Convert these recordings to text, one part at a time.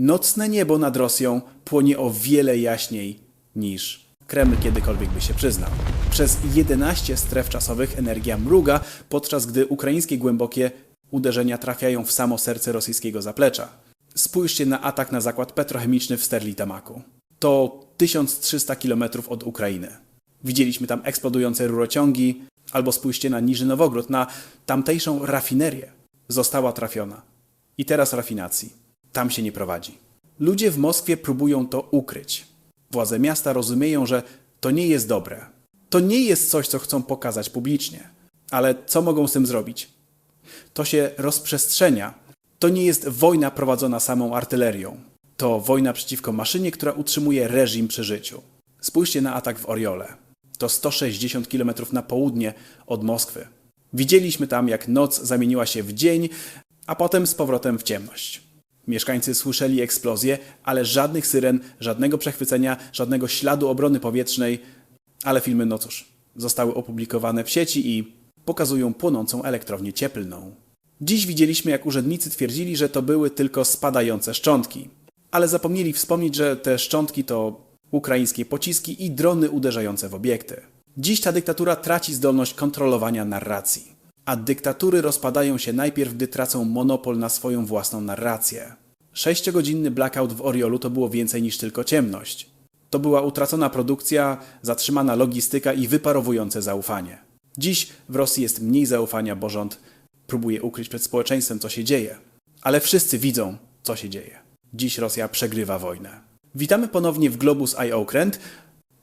Nocne niebo nad Rosją płonie o wiele jaśniej niż Kreml kiedykolwiek by się przyznał. Przez 11 stref czasowych energia mruga, podczas gdy ukraińskie głębokie uderzenia trafiają w samo serce rosyjskiego zaplecza. Spójrzcie na atak na zakład petrochemiczny w Sterlitamaku. To 1300 km od Ukrainy. Widzieliśmy tam eksplodujące rurociągi, albo spójrzcie na Niży Nowogród, na tamtejszą rafinerię. Została trafiona. I teraz rafinacji. Tam się nie prowadzi. Ludzie w Moskwie próbują to ukryć. Władze miasta rozumieją, że to nie jest dobre. To nie jest coś, co chcą pokazać publicznie. Ale co mogą z tym zrobić? To się rozprzestrzenia. To nie jest wojna prowadzona samą artylerią. To wojna przeciwko maszynie, która utrzymuje reżim przy życiu. Spójrzcie na atak w Oriole. To 160 km na południe od Moskwy. Widzieliśmy tam, jak noc zamieniła się w dzień, a potem z powrotem w ciemność. Mieszkańcy słyszeli eksplozję, ale żadnych syren, żadnego przechwycenia, żadnego śladu obrony powietrznej. Ale filmy, no cóż, zostały opublikowane w sieci i pokazują płonącą elektrownię cieplną. Dziś widzieliśmy, jak urzędnicy twierdzili, że to były tylko spadające szczątki. Ale zapomnieli wspomnieć, że te szczątki to ukraińskie pociski i drony uderzające w obiekty. Dziś ta dyktatura traci zdolność kontrolowania narracji. A dyktatury rozpadają się najpierw, gdy tracą monopol na swoją własną narrację. Sześciogodzinny blackout w Oriolu to było więcej niż tylko ciemność. To była utracona produkcja, zatrzymana logistyka i wyparowujące zaufanie. Dziś w Rosji jest mniej zaufania, bo rząd próbuje ukryć przed społeczeństwem, co się dzieje. Ale wszyscy widzą, co się dzieje. Dziś Rosja przegrywa wojnę. Witamy ponownie w Globus I Okręt,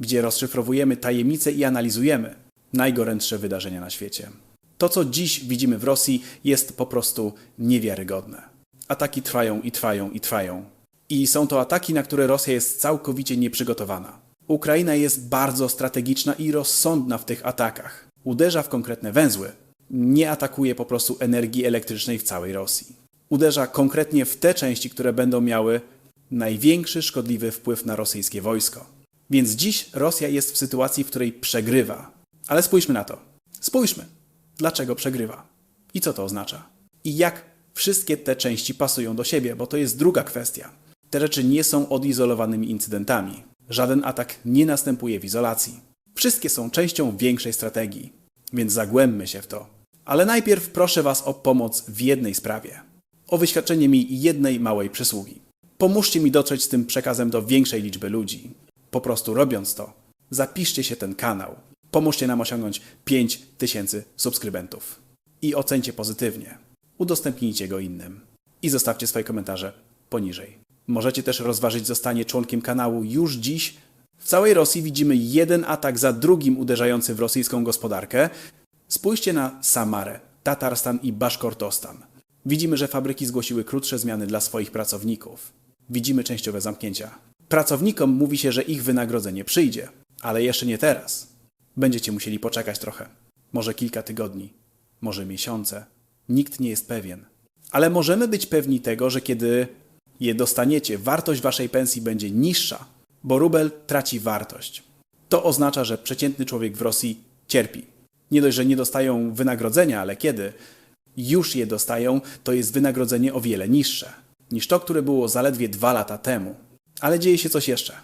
gdzie rozszyfrowujemy tajemnice i analizujemy najgorętsze wydarzenia na świecie. To, co dziś widzimy w Rosji, jest po prostu niewiarygodne. Ataki trwają i trwają i trwają. I są to ataki, na które Rosja jest całkowicie nieprzygotowana. Ukraina jest bardzo strategiczna i rozsądna w tych atakach. Uderza w konkretne węzły. Nie atakuje po prostu energii elektrycznej w całej Rosji. Uderza konkretnie w te części, które będą miały największy szkodliwy wpływ na rosyjskie wojsko. Więc dziś Rosja jest w sytuacji, w której przegrywa. Ale spójrzmy na to. Spójrzmy, dlaczego przegrywa i co to oznacza. I jak wszystkie te części pasują do siebie, bo to jest druga kwestia. Te rzeczy nie są odizolowanymi incydentami. Żaden atak nie następuje w izolacji. Wszystkie są częścią większej strategii, więc zagłębmy się w to. Ale najpierw proszę Was o pomoc w jednej sprawie. O wyświadczenie mi jednej małej przysługi. Pomóżcie mi dotrzeć z tym przekazem do większej liczby ludzi. Po prostu robiąc to, zapiszcie się ten kanał. Pomóżcie nam osiągnąć 5000 subskrybentów. I ocencie pozytywnie. Udostępnijcie go innym. I zostawcie swoje komentarze poniżej. Możecie też rozważyć zostanie członkiem kanału już dziś. W całej Rosji widzimy jeden atak za drugim uderzający w rosyjską gospodarkę. Spójrzcie na Samarę, Tatarstan i Baszkortostan. Widzimy, że fabryki zgłosiły krótsze zmiany dla swoich pracowników. Widzimy częściowe zamknięcia. Pracownikom mówi się, że ich wynagrodzenie przyjdzie, ale jeszcze nie teraz. Będziecie musieli poczekać trochę. Może kilka tygodni, może miesiące. Nikt nie jest pewien. Ale możemy być pewni tego, że kiedy je dostaniecie, wartość waszej pensji będzie niższa, bo rubel traci wartość. To oznacza, że przeciętny człowiek w Rosji cierpi. Nie dość, że nie dostają wynagrodzenia, ale kiedy już je dostają, to jest wynagrodzenie o wiele niższe niż to, które było zaledwie dwa lata temu. Ale dzieje się coś jeszcze.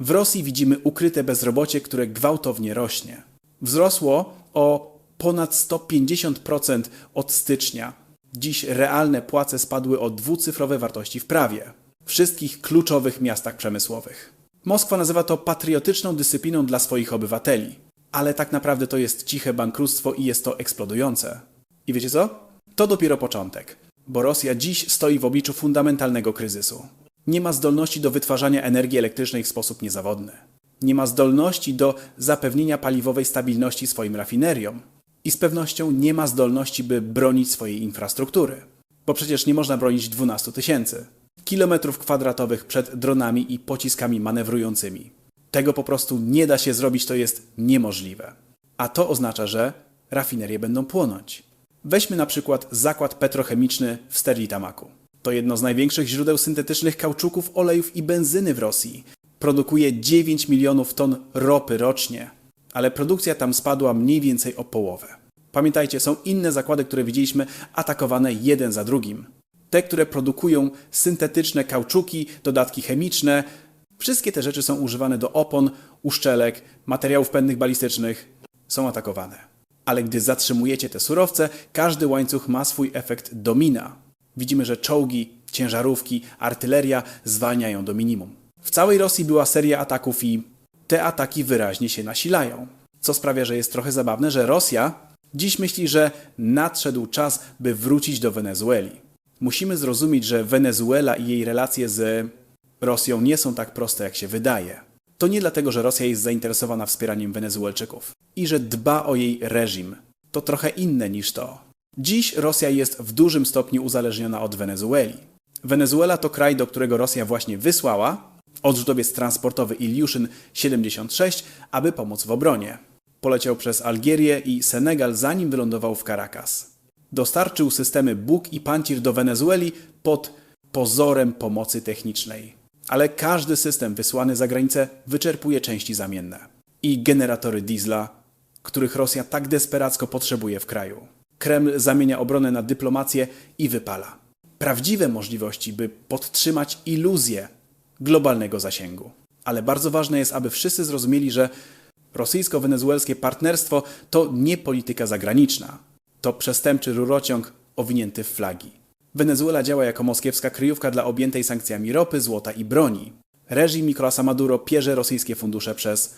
W Rosji widzimy ukryte bezrobocie, które gwałtownie rośnie. Wzrosło o ponad 150% od stycznia. Dziś realne płace spadły o dwucyfrowe wartości w prawie. Wszystkich kluczowych miastach przemysłowych. Moskwa nazywa to patriotyczną dyscypliną dla swoich obywateli. Ale tak naprawdę to jest ciche bankructwo i jest to eksplodujące. I wiecie co? To dopiero początek, bo Rosja dziś stoi w obliczu fundamentalnego kryzysu. Nie ma zdolności do wytwarzania energii elektrycznej w sposób niezawodny. Nie ma zdolności do zapewnienia paliwowej stabilności swoim rafineriom. I z pewnością nie ma zdolności, by bronić swojej infrastruktury. Bo przecież nie można bronić 12 tysięcy kilometrów kwadratowych przed dronami i pociskami manewrującymi. Tego po prostu nie da się zrobić, to jest niemożliwe. A to oznacza, że rafinerie będą płonąć. Weźmy na przykład zakład petrochemiczny w Sterlitamaku. To jedno z największych źródeł syntetycznych kauczuków, olejów i benzyny w Rosji. Produkuje 9 milionów ton ropy rocznie, ale produkcja tam spadła mniej więcej o połowę. Pamiętajcie, są inne zakłady, które widzieliśmy atakowane jeden za drugim. te, które produkują syntetyczne kauczuki, dodatki chemiczne. Wszystkie te rzeczy są używane do opon, uszczelek, materiałów pędnych balistycznych, są atakowane. Ale gdy zatrzymujecie te surowce, każdy łańcuch ma swój efekt domina. Widzimy, że czołgi, ciężarówki, artyleria zwalniają do minimum. W całej Rosji była seria ataków i te ataki wyraźnie się nasilają. Co sprawia, że jest trochę zabawne, że Rosja dziś myśli, że nadszedł czas, by wrócić do Wenezueli. Musimy zrozumieć, że Wenezuela i jej relacje z Rosją nie są tak proste, jak się wydaje. To nie dlatego, że Rosja jest zainteresowana wspieraniem Wenezuelczyków i że dba o jej reżim. To trochę inne niż to. Dziś Rosja jest w dużym stopniu uzależniona od Wenezueli. Wenezuela to kraj, do którego Rosja właśnie wysłała odrzutowiec transportowy Ilyushin 76, aby pomóc w obronie. Poleciał przez Algierię i Senegal, zanim wylądował w Caracas. Dostarczył systemy Buk i Pancir do Wenezueli pod pozorem pomocy technicznej. Ale każdy system wysłany za granicę wyczerpuje części zamienne. I generatory diesla, których Rosja tak desperacko potrzebuje w kraju. Kreml zamienia obronę na dyplomację i wypala. Prawdziwe możliwości, by podtrzymać iluzję globalnego zasięgu. Ale bardzo ważne jest, aby wszyscy zrozumieli, że rosyjsko-wenezuelskie partnerstwo to nie polityka zagraniczna. To przestępczy rurociąg owinięty w flagi. Wenezuela działa jako moskiewska kryjówka dla objętej sankcjami ropy, złota i broni. Reżim Nicolasa Maduro pierze rosyjskie fundusze przez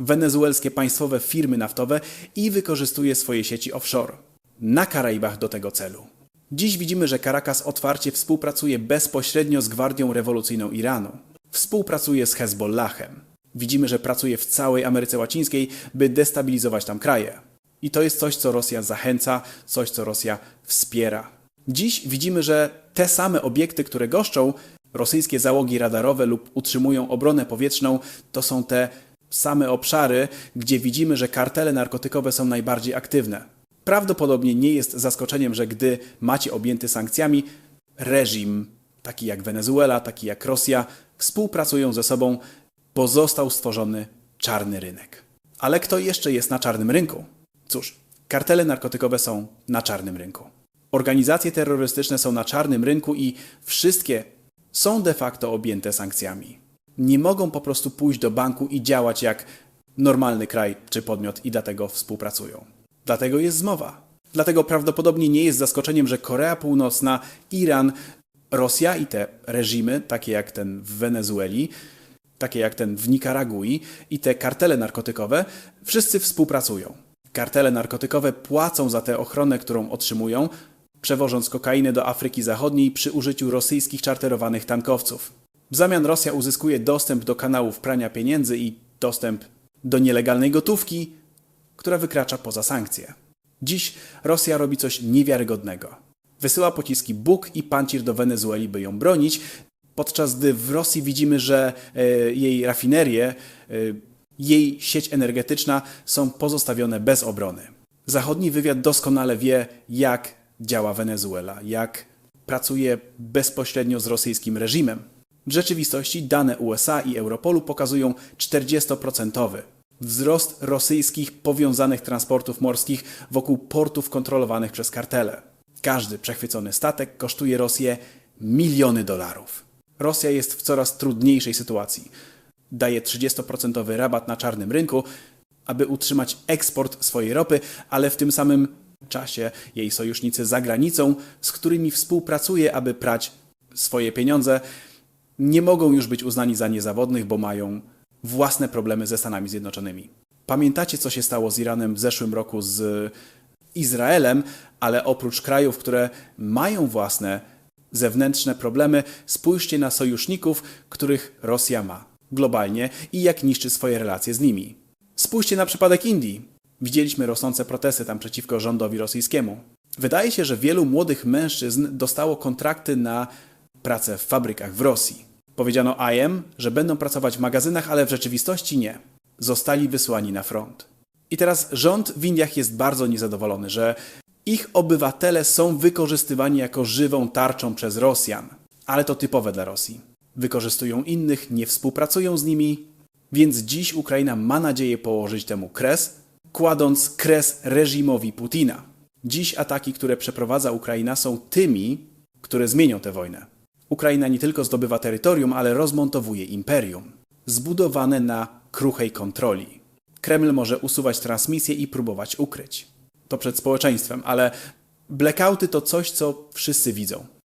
wenezuelskie państwowe firmy naftowe i wykorzystuje swoje sieci offshore na Karaibach do tego celu. Dziś widzimy, że Caracas otwarcie współpracuje bezpośrednio z Gwardią Rewolucyjną Iranu. Współpracuje z Hezbollahem. Widzimy, że pracuje w całej Ameryce Łacińskiej, by destabilizować tam kraje. I to jest coś, co Rosja zachęca, coś, co Rosja wspiera. Dziś widzimy, że te same obiekty, które goszczą rosyjskie załogi radarowe lub utrzymują obronę powietrzną, to są te same obszary, gdzie widzimy, że kartele narkotykowe są najbardziej aktywne. Prawdopodobnie nie jest zaskoczeniem, że gdy macie objęty sankcjami, reżim taki jak Wenezuela, taki jak Rosja współpracują ze sobą, bo został stworzony czarny rynek. Ale kto jeszcze jest na czarnym rynku? Cóż, kartele narkotykowe są na czarnym rynku. Organizacje terrorystyczne są na czarnym rynku i wszystkie są de facto objęte sankcjami. Nie mogą po prostu pójść do banku i działać jak normalny kraj czy podmiot i dlatego współpracują. Dlatego jest zmowa. Dlatego prawdopodobnie nie jest zaskoczeniem, że Korea Północna, Iran, Rosja i te reżimy, takie jak ten w Wenezueli, takie jak ten w Nikaragui i te kartele narkotykowe, wszyscy współpracują. Kartele narkotykowe płacą za tę ochronę, którą otrzymują, przewożąc kokainę do Afryki Zachodniej przy użyciu rosyjskich czarterowanych tankowców. W zamian Rosja uzyskuje dostęp do kanałów prania pieniędzy i dostęp do nielegalnej gotówki, która wykracza poza sankcje. Dziś Rosja robi coś niewiarygodnego. Wysyła pociski Buk i Pancir do Wenezueli, by ją bronić, podczas gdy w Rosji widzimy, że e, jej rafinerie, e, jej sieć energetyczna są pozostawione bez obrony. Zachodni wywiad doskonale wie, jak działa Wenezuela, jak pracuje bezpośrednio z rosyjskim reżimem. W rzeczywistości dane USA i Europolu pokazują 40% wzrost rosyjskich powiązanych transportów morskich wokół portów kontrolowanych przez kartele. Każdy przechwycony statek kosztuje Rosję miliony dolarów. Rosja jest w coraz trudniejszej sytuacji. Daje 30% rabat na czarnym rynku, aby utrzymać eksport swojej ropy, ale w tym samym czasie jej sojusznicy za granicą, z którymi współpracuje, aby prać swoje pieniądze, nie mogą już być uznani za niezawodnych, bo mają własne problemy ze Stanami Zjednoczonymi. Pamiętacie, co się stało z Iranem w zeszłym roku z Izraelem, ale oprócz krajów, które mają własne zewnętrzne problemy, spójrzcie na sojuszników, których Rosja ma globalnie i jak niszczy swoje relacje z nimi. Spójrzcie na przypadek Indii. Widzieliśmy rosnące protesty tam przeciwko rządowi rosyjskiemu. Wydaje się, że wielu młodych mężczyzn dostało kontrakty na pracę w fabrykach w Rosji. Powiedziano IM, że będą pracować w magazynach, ale w rzeczywistości nie. Zostali wysłani na front. I teraz rząd w Indiach jest bardzo niezadowolony, że ich obywatele są wykorzystywani jako żywą tarczą przez Rosjan. Ale to typowe dla Rosji. Wykorzystują innych, nie współpracują z nimi, więc dziś Ukraina ma nadzieję położyć temu kres, kładąc kres reżimowi Putina. Dziś ataki, które przeprowadza Ukraina, są tymi, które zmienią tę wojnę. Ukraina nie tylko zdobywa terytorium, ale rozmontowuje imperium, zbudowane na kruchej kontroli. Kreml może usuwać transmisję i próbować ukryć. To przed społeczeństwem, ale blackouty to coś, co wszyscy widzą.